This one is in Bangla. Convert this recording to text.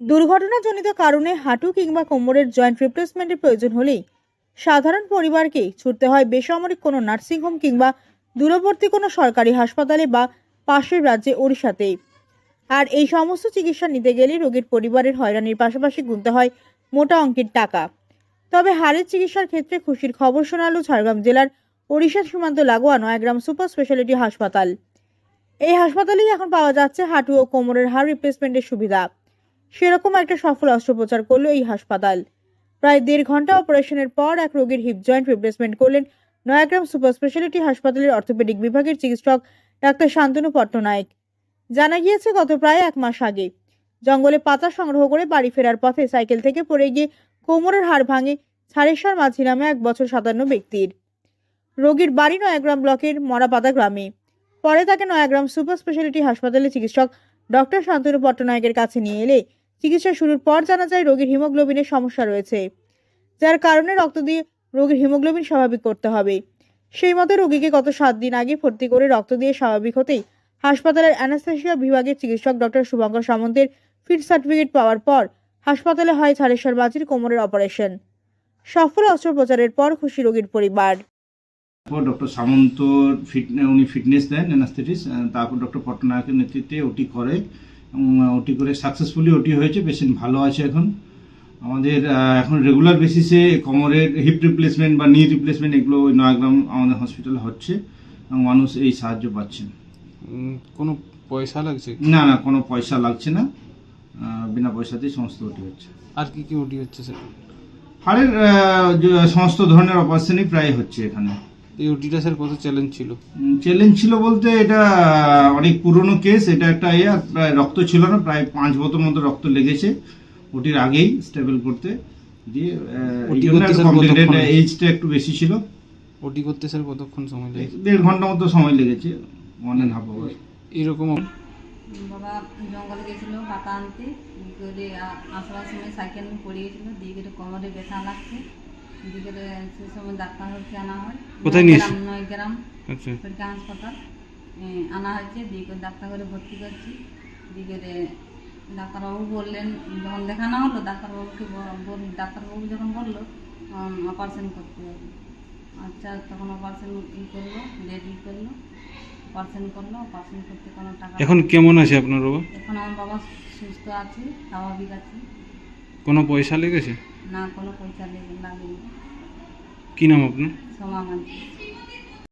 দুর্ঘটনাজনিত কারণে হাঁটু কিংবা কোমরের জয়েন্ট রিপ্লেসমেন্টের প্রয়োজন হলেই সাধারণ পরিবারকে ছুটতে হয় বেসামরিক কোনো নার্সিংহোম কিংবা দূরবর্তী কোনো সরকারি হাসপাতালে বা পাশের রাজ্যে ওড়িশাতেই আর এই সমস্ত চিকিৎসা নিতে গেলে রোগীর পরিবারের হয়রানির পাশাপাশি গুনতে হয় মোটা অঙ্কের টাকা। তবে হাড়ের চিকিৎসার ক্ষেত্রে খুশির খবর শোনালো ঝাড়গ্রাম জেলার ওড়িশা সীমান্ত লাগোয়া নয়াগ্রাম সুপার স্পেশালিটি হাসপাতাল। এই হাসপাতালেই এখন পাওয়া যাচ্ছে হাঁটু ও কোমরের হাড় রিপ্লেসমেন্টের সুবিধা। সেরকম একটা সফল অস্ত্রোপচার করল এই হাসপাতাল। প্রায় দেড় ঘণ্টা অপারেশনের পর এক রোগীর হিপ জয়েন্ট রিপ্লেসমেন্ট করলেন নয়াগ্রাম সুপার স্পেশালিটি হাসপাতালের অর্থোপেডিক বিভাগের চিকিৎসক ডাক্তার শান্তনু পট্টনায়ক। জানা গিয়েছে, গত প্রায় এক মাস আগে জঙ্গলে পাতা সংগ্রহ করে বাড়ি ফেরার পথে সাইকেল থেকে পড়ে গিয়ে কোমরের হাড় ভাঙে ছাড়েশ্বর মাঝি নামে এক বছর সাতান্ন ব্যক্তির। রোগীর বাড়ি নয়াগ্রাম ব্লকের মরাপাতা গ্রামে। পরে তাকে নয়াগ্রাম সুপার স্পেশালিটি হাসপাতালে চিকিৎসক ডক্টর শান্তনু পট্টনায়কের কাছে নিয়ে এলে চিকিৎসা শুরুর পর জানা যায় রোগীর হিমোগ্লোবিনের সমস্যা রয়েছে, যার কারণে রক্ত দিয়ে রোগীর হিমোগ্লোবিন স্বাভাবিক করতে হবে। সেই মতে রোগীকে গত সাত দিন আগে ভর্তি করে রক্ত দিয়ে স্বাভাবিক হতেই হাসপাতালের অ্যানাস্থেশিয়া বিভাগের চিকিৎসক ডক্টর শুভঙ্কর সামন্তের ফিট সার্টিফিকেট পাওয়ার পর হাসপাতালে হয় ছাড়েশ্বর মাঝির কোমরের অপারেশন। সফল অস্ত্রোপচারের পর খুশি রোগীর পরিবার। তারপর ডক্টর সামন্ত ফিট উনি ফিটনেস দেন অ্যানাস্থেটিস তারপর ডক্টর পট্টনায়কের নেতৃত্বে ওটি করে। ওটি করে সাকসেসফুলি ওটি হয়েছে পেশেন্ট ভালো আছে এখন। আমাদের এখন রেগুলার বেসিসে কোমরের হিপ রিপ্লেসমেন্ট বা নি রিপ্লেসমেন্ট এগুলো ওই নয়াগ্রাম আমাদের হসপিটালে হচ্ছে এবং মানুষ এই সাহায্য পাচ্ছেন কোনো পয়সা লাগছে? না না কোনো পয়সা লাগছে না। বিনা পয়সাতেই সমস্ত ওটি হচ্ছে। আর কি কি ওটি হচ্ছে স্যার হাড়ের সমস্ত ধরনের অপারেশনই প্রায় হচ্ছে এখানে। এই ওটিটা স্যার কত চ্যালেঞ্জ ছিল? চ্যালেঞ্জ ছিল বলতে এটা অনেক পুরনো কেস এটা একটা ইয়ে প্রায় রক্ত ছিল না প্রায় পাঁচ বোতল মতো রক্ত লেগেছে ওটির আগেই স্টেবল করতে। দিয়ে? এইজটা একটু বেশি ছিল। ওটি করতে স্যার কতক্ষণ সময় লাগে দেড় ঘণ্টা মতো সময় লেগেছে ওয়ান অ্যান্ড হাফ আওয়ার এরকম বাবা জঙ্গলে গেছিল পাতা আনতে আসার সময় সাইকেল পড়ে গেছিল দিয়ে কোমরে ব্যথা লাগছে। করে সে সময় ডাক্তারকে আনা হয়। কোথায় নিয়ে? গ্রাম- নয় গ্রাম। আচ্ছা। পরীক্ষা হাসপাতাল আনা হয়েছে দিয়ে করে ডাক্তার করে ভর্তি করছি। দিয়ে ডাক্তারবাবু বললেন যখন দেখানো হলো ডাক্তারবাবুকে বল ডাক্তারবাবু যখন বলল অপারেশন করতে হবে। আচ্ছা তখন অপারেশন ই করল ডেট ই করল অপারেশন করল অপারেশন করতে কোনো টাকা এখন কেমন আছে আপনার বাবা? এখন আমার বাবা সুস্থ আছে স্বাভাবিক আছে। কোনো পয়সা লেগেছে? না কোনো পয়সা লেগে লাগেনি। কি নাম আপনার? সোমা মানছি